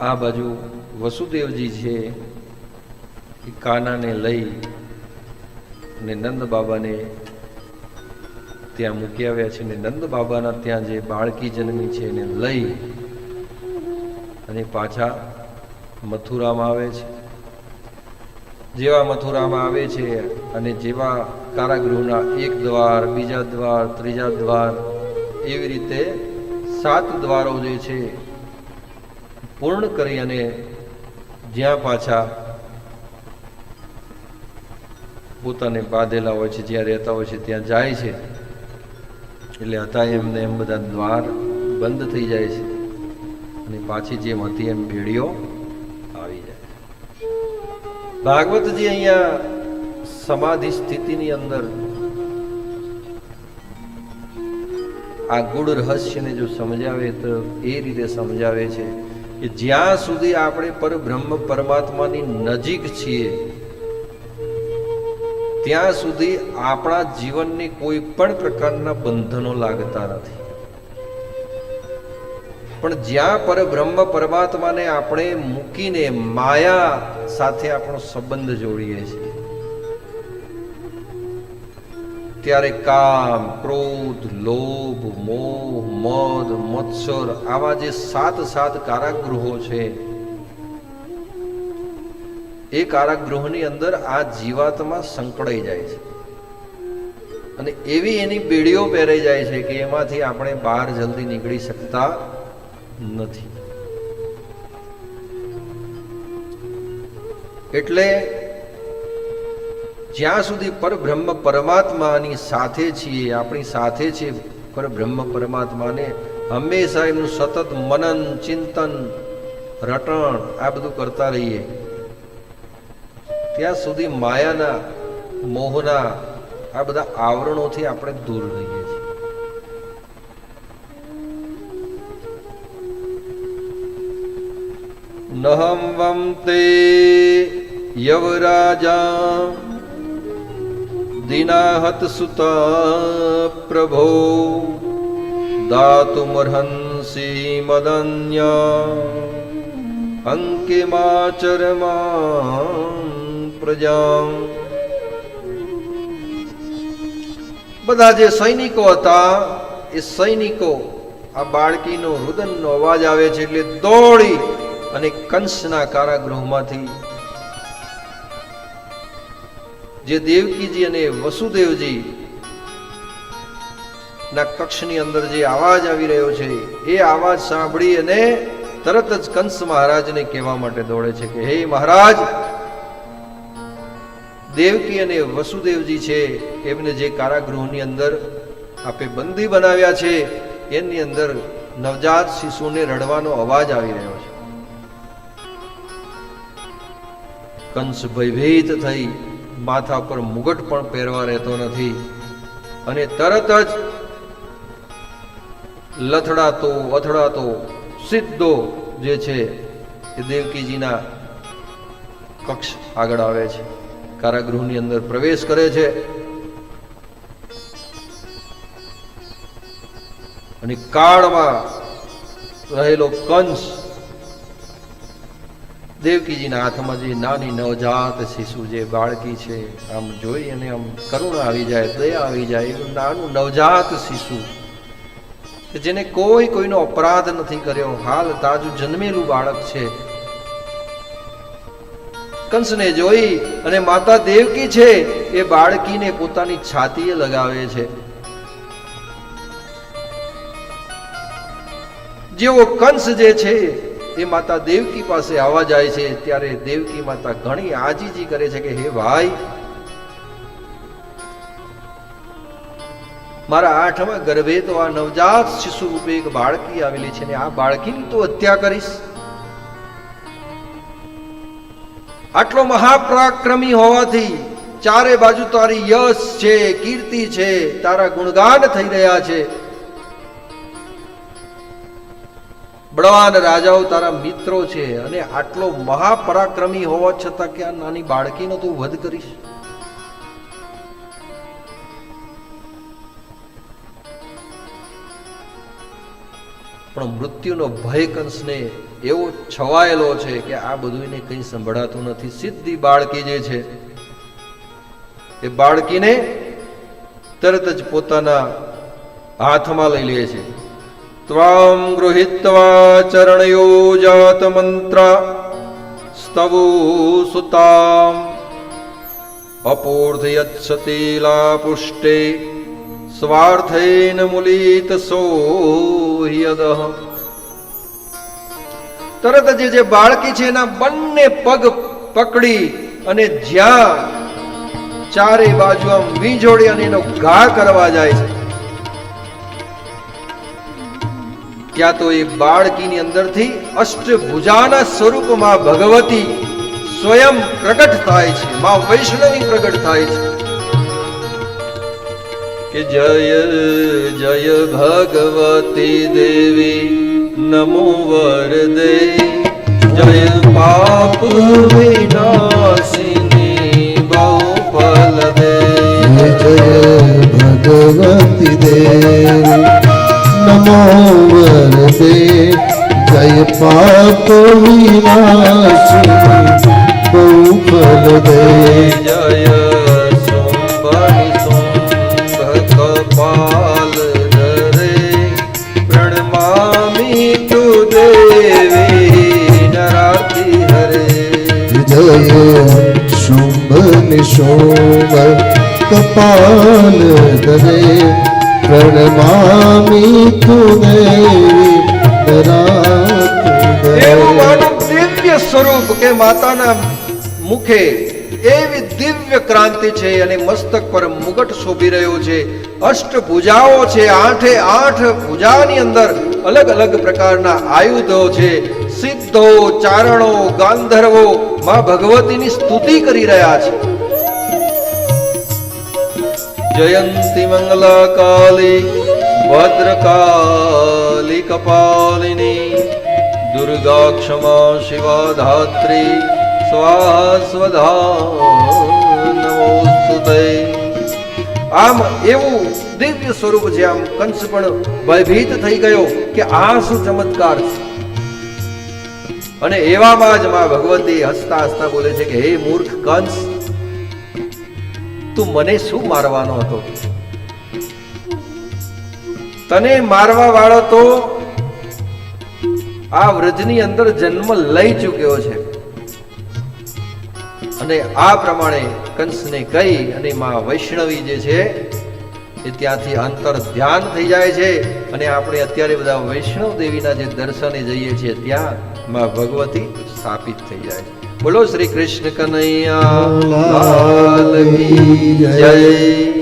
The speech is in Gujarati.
આ બાજુ વસુદેવજી છે એ કાનાને લઈ અને નંદ બાબાને ત્યાં મૂકી આવ્યા છે ને નંદ બાબાના ત્યાં જે બાળકી જન્મી છે એને લઈ અને પાછા મથુરામાં આવે છે. જેવા મથુરામાં આવે છે અને જેવા કારાગૃહના એક દ્વાર, બીજા દ્વાર, ત્રીજા દ્વાર, એવી રીતે સાત દ્વારો જે છે પૂર્ણ કરી અને જ્યાં પાછા પોતાને બાંધેલા હોય છે, જ્યાં રહેતા હોય છે, ત્યાં જાય છે. એટલે હતા એમને એમ બધા દ્વાર બંધ થઈ જાય છે અને પાછી જેમ હતી એમ ભેડીઓ આવી જાય. ભાગવતજી અહીંયા સમાધિ સ્થિતિની અંદર આ ગુડ રહસ્યને જો સમજાવે તો એ રીતે સમજાવે છે. કે જ્યાં સુધી આપણે પરબ્રહ્મ પરમાત્માની નજીક છીએ, ત્યાં સુધી આપણા જીવનની કોઈ પણ પ્રકારના બંધનો લાગતા નથી. પણ જ્યાં પરબ્રહ્મ પરમાત્માને આપણે મૂકીને માયા સાથે આપણો સંબંધ જોડીએ છીએ ત્યારે કામ, ક્રોધ, લોભ, મોહ, મદ, મત્સર આવા જે સાત સાત કારાગૃહો છે, એ કારાગૃહની અંદર આ જીવાતમાં સંકળાઈ જાય છે. અને એવી એની બેડીઓ પહેરાઈ જાય છે કે એમાંથી આપણે બહાર જલ્દી નીકળી શકતા નથી. એટલે જ્યાં સુધી પરબ્રહ્મ પરમાત્માની સાથે છીએ, આપણી સાથે છે પરબ્રહ્મ પરમાત્માને હંમેશા એમનું સતત મનન, ચિંતન, રટણ આ બધું કરતા રહીએ. ત્યાં સુધી માયાના, મોહના આ બધા આવરણોથી આપણે દૂર રહીએ છીએ. નહમ વમ તે યવરાજા દિનાહત સુતા પ્રભો દાતુમર્હંસી મદન્ય અંકિમાચરમા પ્રજા બધા જે સૈનિકો હતા, એ સૈનિકો આ બાળકીનો રુદનનો અવાજ આવે છે એટલે દોડી અને કંસના કારાગૃહમાંથી જે દેવકીજી અને વસુદેવજી ના કક્ષની અંદર જે અવાજ આવી રહ્યો છે, એ અવાજ સાંભળી અને તરત જ કંસ મહારાજને કહેવા માટે દોડે છે કે, હે મહારાજ, દેવકી અને વસુદેવજી છે, એમને જે કારાગૃહની અંદર આપે બંદી બનાવ્યા છે, એની અંદર નવજાત શિશુને રડવાનો અવાજ આવી રહ્યો છે. કંસ ભયભીત થઈ માથા પર મુગટ પણ પહેરવા રહેતો નથી. અને તરત જ લથડાતો, અથડાતો, સીધો જે છે એ દેવકીજીના કક્ષ આગળ આવે છે. કારાગૃહની અંદર પ્રવેશ કરે છે. અને કાળમાં રહેલો કંસ દેવકીજીના હાથમાં જે નાની નવજાત શિશુ જે બાળકી છે, આમ જોઈ અને આમ કરુણા આવી જાય, દયા આવી જાય એવું નાનું નવજાત શિશુ, કે જેને કોઈ કોઈનો અપરાધ નથી કર્યો, હાલ તાજું જન્મેલું બાળક છે. કંસને જોઈ અને માતા દેવકી છે, એ બાળકીને પોતાની છાતીએ લગાવે છે. જેવો કંસ જે છે એ માતા દેવકી પાસે આવવા જાય છે, ત્યારે દેવકી માતા ઘણી આજીજી કરે છે કે, હે ભાઈ, મારા આઠમા ગર્ભે તો આ નવજાત શિશુ રૂપે એક બાળકી આવેલી છે ને આ બાળકીની તો હત્યા કરીશ. આટલો મહાપરાક્રમી હોવાથી ચારે બાજુ તારી યશ છે, કીર્તિ છે, તારા ગુણગાન થઈ રહ્યા છે. બળવાન રાજાઓ તારા મિત્રો છે અને આટલો મહાપરાક્રમી હોવા છતાં કે આ નાની બાળકીનો તું વધ કરીશ? પણ મૃત્યુનો ભય કંસને એવો છવાયેલો છે કે આ બધું એને કંઈ સંભળાતું નથી. સીધી બાળકી જે છે, એ બાળકીને તરત જ પોતાના હાથમાં લઈ લે છે. ત્વામ ગૃહિત્વા ચરણયો જાત મંત્ર સ્તવો સુતામ અપૂર્ધયત્સતીલા પુષ્ટે સ્વાર્થેન મુલિત સોહ્યદઃ તરત જે જે બાળકી છે એના બંને પગ પકડી અને જ્યાં ચારે બાજુ આમ વીજોડી અને એનો ઘા કરવા જાય છે ત્યાં તો એ બાળકીની અંદરથી અષ્ટભુજાના સ્વરૂપમાં ભગવતી સ્વયં પ્રગટ થાય છે. મા વૈષ્ણવી પ્રગટ થાય છે. કે જય જય ભગવતી દેવી નમો વરદે. જય પાપ વિનાશિની બહુફલ દે. જય ભગવતી દેવી નમો પાપ વિનાશિની બહુફલ દે જય શુંભ કપાલ દરે પ્રણમામી તું દેવી સ્વરૂપ કે માતાના મુખે એવી દિવ્ય ક્રાંતિ છે અને મસ્તક પર મુગટ શોભી રહ્યો છે. અષ્ટ ભુજાઓ છે, આઠે આઠ ભુજાની અંદર અલગ અલગ પ્રકારના આયુધો છે. સિદ્ધો, ચારણો, ગાંધર્વો માં ભગવતીની સ્તુતિ કરી રહ્યા છે. જયંતી મંગલા કાલી ભદ્રકાલી, કપાલિની દુર્ગા ક્ષમા શિવા ધાત્રી સ્વાહા સ્વધા આમ એવું દિવ્ય સ્વરૂપ છે આમ કંસ પણ ભયભીત થઈ ગયો કે આ શું ચમત્કાર છે અને એવામાં જ માં ભગવતી હસતા હસતા બોલે છે કે હે મૂર્ખ કંસ તું મને શું મારવાનો હતો તને મારવા વાળો તો આ વ્રજની અંદર જન્મ લઈ ચૂક્યો છે. અને આ પ્રમાણે કંસને કહી અને માં વૈષ્ણવી જે છે, એ ત્યાંથી અંતર ધ્યાન થઈ જાય છે. અને આપણે અત્યારે બધા વૈષ્ણવ દેવીના જે દર્શને જઈએ છીએ, ત્યાં માં ભગવતી સ્થાપિત થઈ જાય બોલો શ્રી કૃષ્ણ કનૈયા જય.